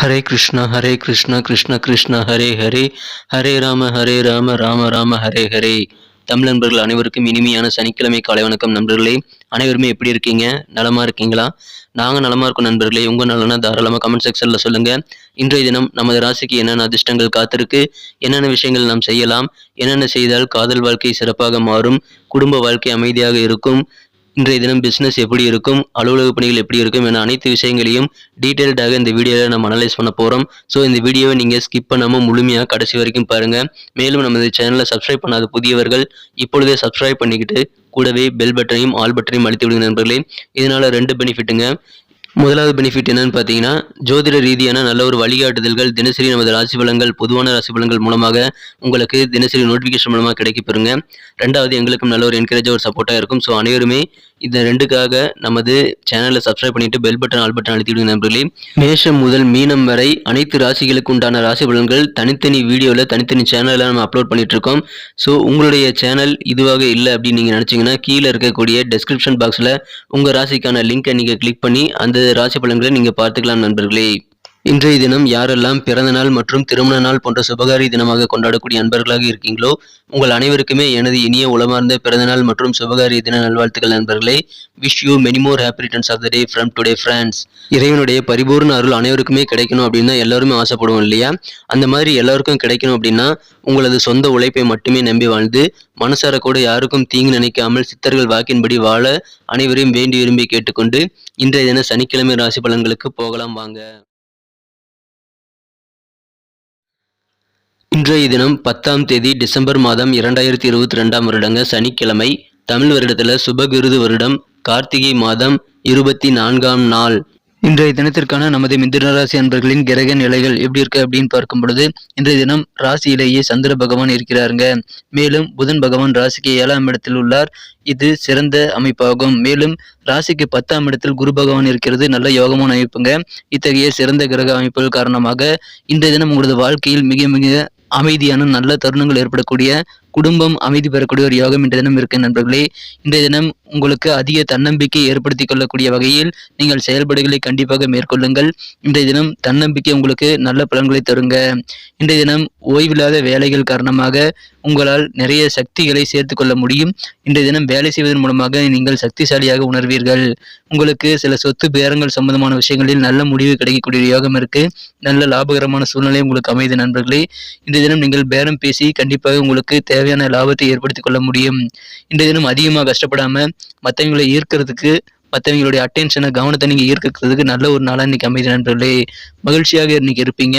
ஹரே கிருஷ்ணா ஹரே கிருஷ்ணா கிருஷ்ண கிருஷ்ண ஹரே ஹரே. ஹரே ராம ஹரே ராம ராம ராம ஹரே ஹரே. தமிழ் நண்பர்கள் அனைவருக்கும் இனிமையான சனிக்கிழமை காலை வணக்கம் நண்பர்களே. அனைவருமே எப்படி இருக்கீங்க? நலமா இருக்கீங்களா? நாங்கள் நலமா இருக்கோம் நண்பர்களே. உங்கள் நலனா தாராளமாக கமெண்ட் செக்ஷனில் சொல்லுங்கள் இன்றைய தினம் நமது ராசிக்கு என்னென்ன அதிர்ஷ்டங்கள் காத்திருக்கு? என்னென்ன விஷயங்கள் நாம் செய்யலாம்? என்னென்ன செய்தால் காதல் வாழ்க்கை சிறப்பாக மாறும்? குடும்ப வாழ்க்கை அமைதியாக இருக்கும்? இன்றைய தினம் பிஸ்னஸ் எப்படி இருக்கும் அலுவலக பணிகள் எப்படி இருக்கும் என அனைத்து விஷயங்களையும் டீட்டெயில்டாக இந்த வீடியோவில் நம்ம அனலைஸ் பண்ண போகிறோம் ஸோ இந்த வீடியோவை நீங்கள் ஸ்கிப் பண்ணாமல் முழுமையாக கடைசி வரைக்கும் பாருங்கள் மேலும் நமது சேனலை சப்ஸ்கிரைப் பண்ணாத புதியவர்கள் இப்பொழுதே சப்ஸ்கிரைப் பண்ணிக்கிட்டு கூடவே பெல் பட்டனையும் ஆல் பட்டனையும் அழுத்தி விடுங்க நண்பர்களே. இதனால் ரெண்டு பெனிஃபிட்டுங்க முதலாவது பெனிஃபிட் என்னன்னு பார்த்தீங்கன்னா ஜோதிட ரீதியான நல்ல ஒரு வழிகாட்டுதல்கள் தினசரி நமது ராசி பலங்கள் பொதுவான ராசி பலங்கள் மூலமாக உங்களுக்கு தினசரி நோட்டிஃபிகேஷன் மூலமாக கிடைக்க பெறுங்க ரெண்டாவது எங்களுக்கும் நல்ல ஒரு என்கரேஜாக ஒரு சப்போர்ட்டாக இருக்கும். ஸோ அனைவருமே இந்த ரெண்டுக்காக நமது சேனலை சப்ஸ்கிரைப் பண்ணிட்டு பெல் பட்டன் ஆல் பட்டன் அழுத்தி விடுங்க நண்பர்களே. மேஷம் முதல் மீனம் வரை அனைத்து ராசிகளுக்கு உண்டான ராசி பலன்கள் தனித்தனி வீடியோவில் தனித்தனி சேனலில் நம்ம அப்லோட் பண்ணிட்டு இருக்கோம். ஸோ உங்களுடைய சேனல் இதுவாக இல்லை அப்படின்னு நீங்கள் நினச்சிங்கன்னா கீழே இருக்கக்கூடிய டெஸ்கிரிப்ஷன் பாக்ஸில் உங்கள் ராசிக்கான லிங்க்கை நீங்கள் கிளிக் பண்ணி அந்த ராசி பலன்களை நீங்கள் பார்த்துக்கலாம் நண்பர்களே. இன்றைய தினம் யாரெல்லாம் பிறந்த நாள் மற்றும் திருமண நாள் போன்ற சுபகாரி தினமாக கொண்டாடக்கூடிய அன்பர்களாக இருக்கீங்களோ உங்கள் அனைவருக்குமே எனது இனிய உளமார்ந்த பிறந்தநாள் மற்றும் சுபகாரி தின நல்வாழ்த்துக்கள் நண்பர்களே. Wish you many more happy returns of the day from today friends இறைவனுடைய பரிபூர்ண அருள் அனைவருக்குமே கிடைக்கணும் அப்படின்னு தான் எல்லாருமே ஆசைப்படுவோம் இல்லையா? அந்த மாதிரி எல்லாருக்கும் கிடைக்கணும் அப்படின்னா உங்களது சொந்த உழைப்பை மட்டுமே நம்பி வாழ்ந்து மனசார கூட யாருக்கும் தீங்கு நினைக்காமல் சித்தர்கள் வாக்கின்படி வாழ அனைவரையும் வேண்டி விரும்பி கேட்டுக்கொண்டு இன்றைய தின சனிக்கிழமை ராசி பலன்களுக்கு போகலாம் வாங்க. இன்றைய தினம் பத்தாம் தேதி டிசம்பர் மாதம் இரண்டாயிரத்தி இருபத்தி ரெண்டாம் வருடங்க சனிக்கிழமை தமிழ் வருடத்தில் சுபகிருது வருடம் கார்த்திகை மாதம் இருபத்தி நான்காம் நாள். இன்றைய தினத்திற்கான நமது மிதுனராசி அன்பர்களின் கிரக நிலைகள் எப்படி இருக்கு அப்படின்னு பார்க்கும் பொழுது இன்றைய தினம் ராசியிலேயே சந்திர பகவான் இருக்கிறாருங்க. மேலும் புதன் பகவான் ராசிக்கு ஏழாம் இடத்தில் உள்ளார். இது சிறந்த அமைப்பாகும். மேலும் ராசிக்கு பத்தாம் இடத்தில் குரு பகவான் இருக்கிறது நல்ல யோகமான அமைப்புங்க. இத்தகைய சிறந்த கிரக அமைப்புகள் காரணமாக இன்றைய தினம் உங்களது வாழ்க்கையில் மிக மிக அமைதியான நல்ல தருணங்கள் ஏற்படக்கூடிய குடும்பம் அமைதி பெறக்கூடிய ஒரு யோகம் இன்றைய தினம் இருக்கு நண்பர்களே. இன்றைய தினம் உங்களுக்கு அதிக தன்னம்பிக்கை ஏற்படுத்திக் கொள்ளக்கூடிய வகையில் நீங்கள் செயல்பாடுகளை கண்டிப்பாக மேற்கொள்ளுங்கள். இன்றைய தினம் தன்னம்பிக்கை உங்களுக்கு நல்ல பலன்களை தருங்க. இன்றைய தினம் ஓய்வில்லாத வேலைகள் காரணமாக உங்களால் நிறைய சக்திகளை சேர்த்து கொள்ள முடியும். இன்றைய தினம் வேலை செய்வதன் மூலமாக நீங்கள் சக்திசாலியாக உணர்வீர்கள். உங்களுக்கு சில சொத்து பேரங்கள் சம்பந்தமான விஷயங்களில் நல்ல முடிவு கிடைக்கக்கூடிய யோகம் இருக்கு. நல்ல லாபகரமான சூழ்நிலை உங்களுக்கு அமைது நண்பர்களே. இன்றைய தினம் நீங்கள் பேரம் பேசி கண்டிப்பாக உங்களுக்கு தேவை தேவையான லாபத்தை ஏற்படுத்தி கொள்ள முடியும். இன்றைய தினம் அதிகமாக கஷ்டப்படாம மற்றவங்களை ஈர்க்கிறதுக்கு மற்றவங்களுடைய அட்டென்ஷனை கவனத்தை நீங்கள் ஈர்க்கிறதுக்கு நல்ல ஒரு நாளாக இன்றைக்கி அமைதி நண்பர்களே. மகிழ்ச்சியாக இன்னைக்கு இருப்பீங்க.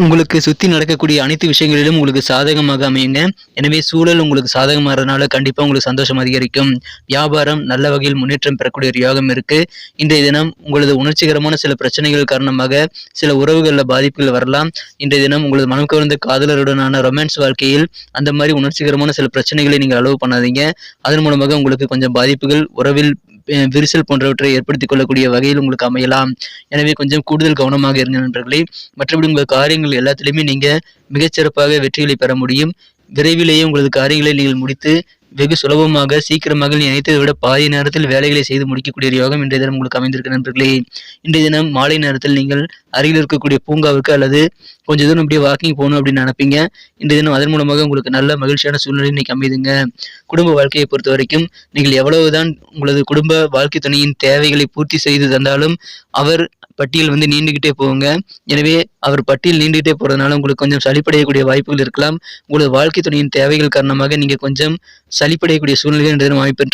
உங்களுக்கு சுற்றி நடக்கக்கூடிய அனைத்து விஷயங்களிலும் உங்களுக்கு சாதகமாக அமையுங்க. எனவே சூழல் உங்களுக்கு சாதகமாகறதுனால கண்டிப்பாக உங்களுக்கு சந்தோஷம் அதிகரிக்கும். வியாபாரம் நல்ல வகையில் முன்னேற்றம் பெறக்கூடிய ஒரு யோகம் இருக்குது இன்றைய தினம் உங்களது உணர்ச்சிகரமான சில பிரச்சனைகள் காரணமாக சில உறவுகளில் பாதிப்புகள் வரலாம். இன்றைய தினம் உங்களது மனம் கவர்ந்த காதலருடனான ரொமான்ஸ் வாழ்க்கையில் அந்த மாதிரி உணர்ச்சிகரமான சில பிரச்சனைகளை நீங்கள் அளவு பண்ணாதீங்க. அதன் மூலமாக உங்களுக்கு கொஞ்சம் பாதிப்புகள் உறவில் விரிசல் போன்றவற்றை ஏற்படுத்திக் கொள்ளக்கூடிய வகையில் உங்களுக்கு அமையலாம். எனவே கொஞ்சம் கூடுதல் கவனமாக இருங்க நண்பர்களே. மற்றபடி உங்கள் காரியங்கள் எல்லாத்துலேயுமே நீங்கள் மிகச்சிறப்பாக வெற்றிகளை பெற முடியும். விரைவிலேயே உங்களது காரியங்களை நீங்கள் முடித்து வெகு சுலபமாக சீக்கிரமாக நீ நினைத்ததை விட பாதி நேரத்தில் வேலைகளை செய்து முடிக்கக்கூடிய யோகம் இன்றைய தினம் உங்களுக்கு அமைந்திருக்க நண்பர்களே. இன்றைய தினம் மாலை நேரத்தில் நீங்கள் அருகில் இருக்கக்கூடிய பூங்காவுக்கு அல்லது கொஞ்ச தூரம் அப்படியே வாக்கிங் போகணும் அப்படின்னு நினைப்பீங்க. இன்றைய தினம் அதன் மூலமாக உங்களுக்கு நல்ல மகிழ்ச்சியான சூழ்நிலை இன்னைக்கு அமைதுங்க. குடும்ப வாழ்க்கையை பொறுத்த வரைக்கும் நீங்கள் எவ்வளவுதான் உங்களது குடும்ப வாழ்க்கை துணையின் தேவைகளை பூர்த்தி செய்து தந்தாலும் அவர் பட்டியல் வந்து நீண்டுகிட்டே போகுங்க. எனவே அவர் பட்டியல் நீண்டுகிட்டே போறதுனால உங்களுக்கு கொஞ்சம் சளிப்படையக்கூடிய வாய்ப்புகள் இருக்கலாம். உங்களது வாழ்க்கை துணையின் தேவைகள் காரணமாக நீங்க கொஞ்சம் சளிப்படையக்கூடிய சூழ்நிலை என்ற வாய்ப்பு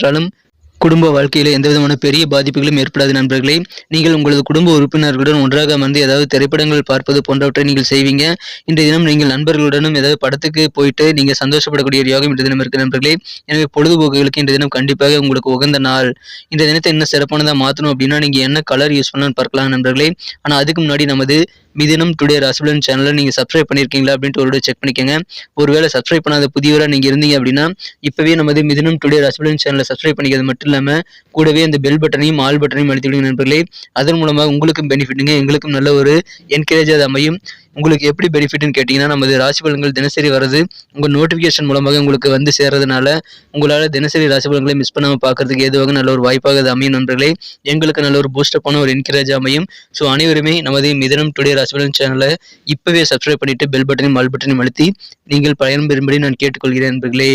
குடும்ப வாழ்க்கையில எந்த விதமான பெரிய பாதிப்புகளும் ஏற்படாது நண்பர்களே. நீங்கள் உங்களது குடும்ப உறுப்பினர்களுடன் ஒன்றாக அமர்ந்து ஏதாவது திரைப்படங்கள் பார்ப்பது போன்றவற்றை நீங்கள் செய்வீங்க. இன்றைய தினம் நீங்கள் நண்பர்களுடனும் ஏதாவது படத்துக்கு போயிட்டு நீங்கள் சந்தோஷப்படக்கூடிய ஒரு யோகம் இன்றைய தினம் இருக்கு நண்பர்களே. எனவே பொழுதுபோக்குகளுக்கு இன்றைய தினம் கண்டிப்பாக உங்களுக்கு உகந்த நாள். இந்த தினத்தை என்ன சிறப்பானதாக மாற்றணும் அப்படின்னா நீங்கள் என்ன கலர் யூஸ் பண்ணலாம்னு பார்க்கலாம் நண்பர்களே. ஆனால் அதுக்கு முன்னாடி நமது மிதினம் டுடே ராசிபலன் சேனலை நீங்கள் சப்ஸ்கிரைப் பண்ணியிருக்கீங்களா அப்படின்ட்டு ஒரு செக் பண்ணிக்கோங்க. ஒருவேளை சப்ஸ்கிரைப் பண்ணாத புதியவராக நீங்கள் இருந்தீங்க அப்படின்னா இப்போவே நமது மிதினம் டுடே ராசிபலன் சேனலை சப்ஸ்கிரைப் பண்ணிக்கிறது மட்டும் இல்லாமல் கூடவே அந்த பெல் பட்டனையும் ஆல் பட்டனையும் அழுத்தி விடுங்க நண்பர்களே. அதன் மூலமாக உங்களுக்கும் பெனிஃபிட்டுங்க எங்களுக்கும் நல்ல ஒரு என்கரேஜ் அது அமையும். உங்களுக்கு எப்படி பெனிஃபிட்னு கேட்டிங்கன்னா நமது ராசி பலன்கள் தினசரி வர்றது உங்கள் நோட்டிஃபிகேஷன் மூலமாக உங்களுக்கு வந்து சேர்றதுனால உங்களால் தினசரி ராசி பலன்களை மிஸ் பண்ணாமல் பார்க்கறதுக்கு ஏதுவாக நல்ல ஒரு வாய்ப்பாக அது அமையும் நண்பர்களே. எங்களுக்கு நல்ல ஒரு பூஸ்டப்பான ஒரு என்கரேஜ் அமையும். ஸோ அனைவருமே நமது மிதனம் டுடே ராசி பலன் சேனலை இப்போவே சப்ஸ்கிரைப் பண்ணிவிட்டு பெல் பட்டனையும் ஆல் பட்டனையும் அழுத்தி நீங்கள் பயன்பெறும்படி நான் கேட்டுக்கொள்கிறேன் நண்பர்களே.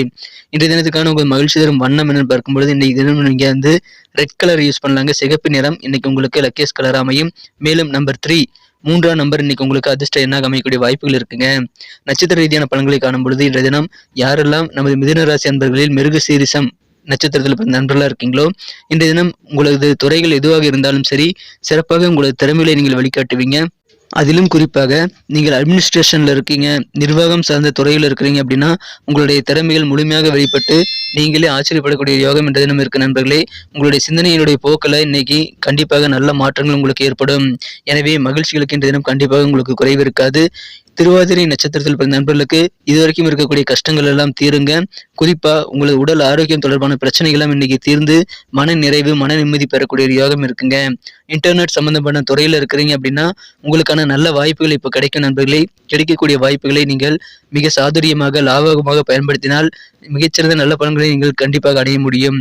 இன்றைய தினத்துக்கான உங்கள் மகிழ்ச்சி தரும் வண்ணம் என்னன்னு பார்க்கும்பொழுது இன்றைக்கு தினம் நீங்கள் வந்து ரெட் கலர் யூஸ் பண்ணலாங்க. சிகப்பு நிறம் இன்னைக்கு உங்களுக்கு லக்கேஸ் கலர் அமையும். மேலும் நம்பர் த்ரீ மூன்றாம் நம்பர் இன்னைக்கு உங்களுக்கு அதிர்ஷ்ட எண்ணாக அமையக்கூடிய வாய்ப்புகள் இருக்குங்க. நட்சத்திர ரீதியான பலன்களை காணும் பொழுது இன்றைய தினம் யாரெல்லாம் நமது மிதுன ராசி அன்பர்களில் மிருக சீரிசம் நட்சத்திரத்தில் பிறந்த நண்பர்களாக இருக்கீங்களோ இன்றைய தினம் உங்களது துறைகள் எதுவாக இருந்தாலும் சரி சிறப்பாக உங்களது திறமைகளை நீங்கள் வழிகாட்டுவீங்க. அதிலும் குறிப்பாக நீங்கள் அட்மினிஸ்ட்ரேஷனில் இருக்கீங்க நிர்வாகம் சார்ந்த துறையில் இருக்கிறீங்க அப்படின்னா உங்களுடைய திறமைகள் முழுமையாக வெளிப்பட்டு நீங்களே ஆச்சரியப்படக்கூடிய யோகம் என்ற தினம் இருக்க நண்பர்களே. உங்களுடைய சிந்தனையினுடைய போக்கில் இன்னைக்கு கண்டிப்பாக நல்ல மாற்றங்கள் உங்களுக்கு ஏற்படும். எனவே மகிழ்ச்சிகளுக்கு இன்றைய தினம் கண்டிப்பாக உங்களுக்கு குறைவு இருக்காது. திருவாதிரை நட்சத்திரத்தில் பிறந்த நண்பர்களுக்கு இதுவரைக்கும் இருக்கக்கூடிய கஷ்டங்கள் எல்லாம் தீருங்க. குறிப்பா உங்களது உடல் ஆரோக்கியம் தொடர்பான பிரச்சனைகள் எல்லாம் இன்னைக்கு தீர்ந்து மன நிறைவு மன நிம்மதி பெறக்கூடிய ஒரு யோகம் இருக்குங்க. இன்டர்நெட் சம்பந்தப்பட்ட துறையில இருக்கிறீங்க அப்படின்னா உங்களுக்கான நல்ல வாய்ப்புகள் இப்போ கிடைக்கும் நண்பர்களே. கிடைக்கக்கூடிய வாய்ப்புகளை நீங்கள் மிக சாதுரியமாக லாபகமாக பயன்படுத்தினால் மிகச்சிறந்த நல்ல பலன்களை நீங்கள் கண்டிப்பாக அடைய முடியும்.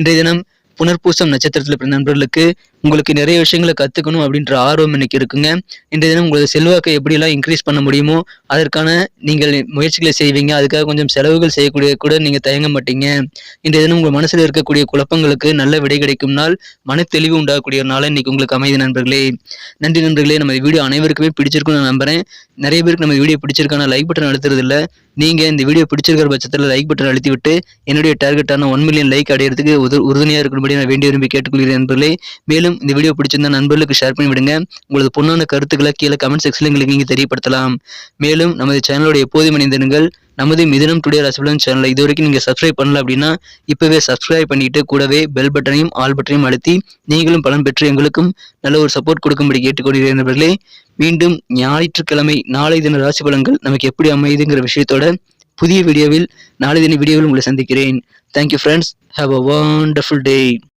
இன்றைய தினம் புனர்பூசம் நட்சத்திரத்தில் பிறந்த நண்பர்களுக்கு உங்களுக்கு நிறைய விஷயங்களை கற்றுக்கணும் அப்படின்ற ஆர்வம் இன்னைக்கு இருக்குங்க. இன்றைய தினம் உங்களது செல்வாக்கை எப்படியெல்லாம் இன்க்ரீஸ் பண்ண முடியுமோ அதற்கான நீங்கள் முயற்சிகளை செய்வீங்க. அதுக்காக கொஞ்சம் செலவுகள் செய்யக்கூடிய கூட நீங்கள் தயங்க மாட்டீங்க. இன்றைய தினம் உங்கள் மனசில் இருக்கக்கூடிய குழப்பங்களுக்கு நல்ல விடை கிடைக்கும் நாள். மன தெளிவு உண்டாகக்கூடிய ஒரு நாள் இன்னைக்கு உங்களுக்கு அமைதி நண்பர்களே. நன்றி நண்பர்களே. நம்ம வீடியோ அனைவருக்குமே பிடிச்சிருக்கும்னு நான் நம்புறேன். நிறைய பேருக்கு நம்ம வீடியோ பிடிச்சிருக்கான லைக் பட்டன் அழுத்துறது இல்லை நீங்கள் இந்த வீடியோ பிடிச்சிருக்கிற பட்சத்தில் லைக் பட்டன் அழுத்தி விட்டு என்னுடைய டார்கெட்டான ஒன் மில்லியன் லைக் அடையிறதுக்கு உறுதுணையாக இருக்கும்படி நான் வேண்டி விரும்பி கேட்டுக்கொள்கிறேன் நண்பர்களே. மேலும் இந்த வீடியோ பிடிச்சிருந்தா நண்பர்களுக்கு ஷேர் பண்ணி விடுங்க. உங்களது பொண்ணான கருத்துக்களை கீழே கமெண்ட் செக்ஷனில் எங்களுக்கு நீங்கள் தெரியப்படுத்தலாம். மேலும் நமது சேனலோட எப்போதும் இணைந்திருங்கள். நமது மிதனம் டுடே ரசபலன் சேனலை இது வரைக்கும் நீங்கள் சப்ஸ்கிரைப் பண்ணல அப்படின்னா இப்போவே சப்ஸ்கிரைப் பண்ணிட்டு கூடவே பெல் பட்டனையும் ஆல் பட்டனையும் அழுத்தி நீங்களும் பலன் பெற்று எங்களுக்கும் நல்ல ஒரு சப்போர்ட் கொடுக்கும்படி கேட்டுக்கொள்கிறேன் நண்பர்களே. மீண்டும் ஞாயிற்றுக்கிழமை நாளை தின ராசி பலன்கள் நமக்கு எப்படி அமையுதுங்கிற விஷயத்தோட புதிய வீடியோவில் நாளை தின வீடியோவில் உங்களை சந்திக்கிறேன். Thank you friends have a wonderful day